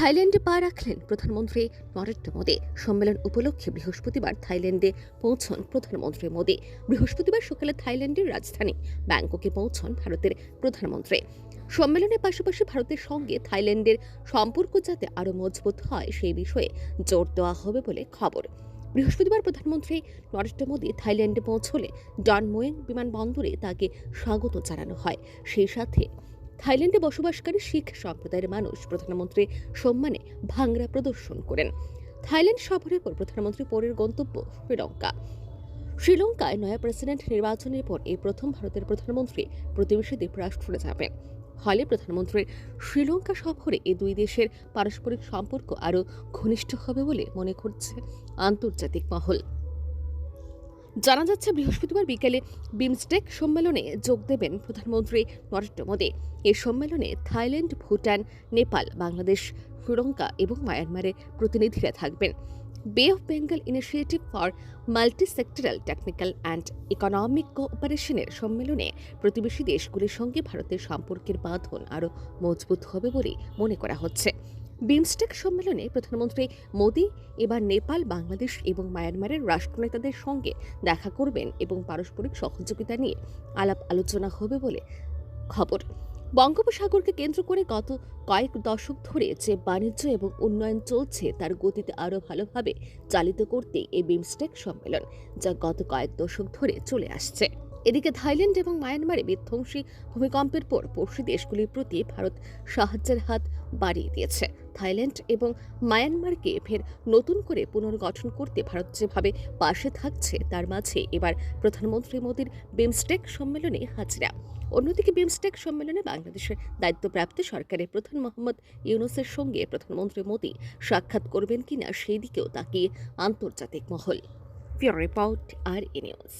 থাইল্যান্ডে পা রাখলেন প্রধানমন্ত্রী নরেন্দ্র মোদী। সম্মেলন উপলক্ষে বৃহস্পতিবার থাইল্যান্ডে পৌঁছন প্রধানমন্ত্রী মোদী। বৃহস্পতিবার সকালে থাইল্যান্ডের রাজধানী ব্যাংককে পৌঁছন ভারতের প্রধানমন্ত্রী। সম্মেলনের পাশাপাশি ভারতের সঙ্গে থাইল্যান্ডের সম্পর্ক যাতে আরও মজবুত হয় সেই বিষয়ে জোর দেওয়া হবে বলে খবর। বৃহস্পতিবার প্রধানমন্ত্রী নরেন্দ্র মোদী থাইল্যান্ডে পৌঁছলে ডনমোয়েং বিমানবন্দরে তাকে স্বাগত জানানো হয়। সেই সাথে থাইল্যান্ডে বসবাসকারী শিখ সম্প্রদায়ের মানুষ প্রধানমন্ত্রী সম্মানে ভাংরা প্রদর্শন করেন। থাইল্যান্ড সফরের পর প্রধানমন্ত্রী পরের গন্তব্য শ্রীলঙ্কা। শ্রীলঙ্কায় নয়া প্রেসিডেন্ট নির্বাচনের পর এই প্রথম ভারতের প্রধানমন্ত্রী প্রতিবেশী দ্বীপরাষ্ট্রে যাবেন ফলে প্রধানমন্ত্রীর শ্রীলঙ্কা সফরে এই দুই দেশের পারস্পরিক সম্পর্ক আরও ঘনিষ্ঠ হবে বলে মনে করছে আন্তর্জাতিক মহল। জানা যাচ্ছে বৃহস্পতিবার বিকেলে বিমস্টেক সম্মেলনে যোগ দেবেন প্রধানমন্ত্রী নরেন্দ্র মোদী। এই সম্মেলনে থাইল্যান্ড, ভুটান, নেপাল, বাংলাদেশ, শ্রীলঙ্কা এবং মায়ানমারের প্রতিনিধিরা থাকবেন। Bay of Bengal initiative for multi sectoral technical and economic কোঅপারেশনের সম্মেলনে প্রতিবেশী দেশগুলির সঙ্গে ভারতের সম্পর্কের বাঁধন আরও মজবুত হবে বলে মনে করা হচ্ছে। বিমস্টেক সম্মেলনে প্রধানমন্ত্রী মোদী এবার নেপাল, বাংলাদেশ এবং মায়ানমারের রাষ্ট্রনেতাদের সঙ্গে দেখা করবেন এবং পারস্পরিক সহযোগিতা নিয়ে আলাপ আলোচনা হবে বলে খবর। বঙ্গোপসাগরকে কেন্দ্র করে গত কয়েক দশক ধরে যে বাণিজ্য এবং উন্নয়ন চলছে, তার গতিতে আরও ভালোভাবে চালিত করতে এই বিমস্টেক সম্মেলন যা গত কয়েক দশক ধরে চলে আসছে। এদিকে থাইল্যান্ড এবং মায়ানমারে বিধ্বংসী ভূমিকম্পের পর পড়শি দেশগুলির প্রতি ভারত সাহায্যের হাত বাড়িয়ে দিয়েছে। থাইল্যান্ড এবং মায়ানমারকে ফের নতুন করে পুনর্গঠন করতে ভারত যেভাবে পাশে থাকছে, তার মাঝে এবার প্রধানমন্ত্রী মোদীর বিমস্টেক সম্মেলনে হাজিরা। অন্যদিকে বিমস্টেক সম্মেলনে বাংলাদেশের দায়িত্বপ্রাপ্ত সরকারের প্রধান মোহাম্মদ ইউনুসের সঙ্গে প্রধানমন্ত্রী মোদী সাক্ষাৎ করবেন কিনা, সেই দিকেও তাকিয়ে আন্তর্জাতিক মহল। Report, R E news.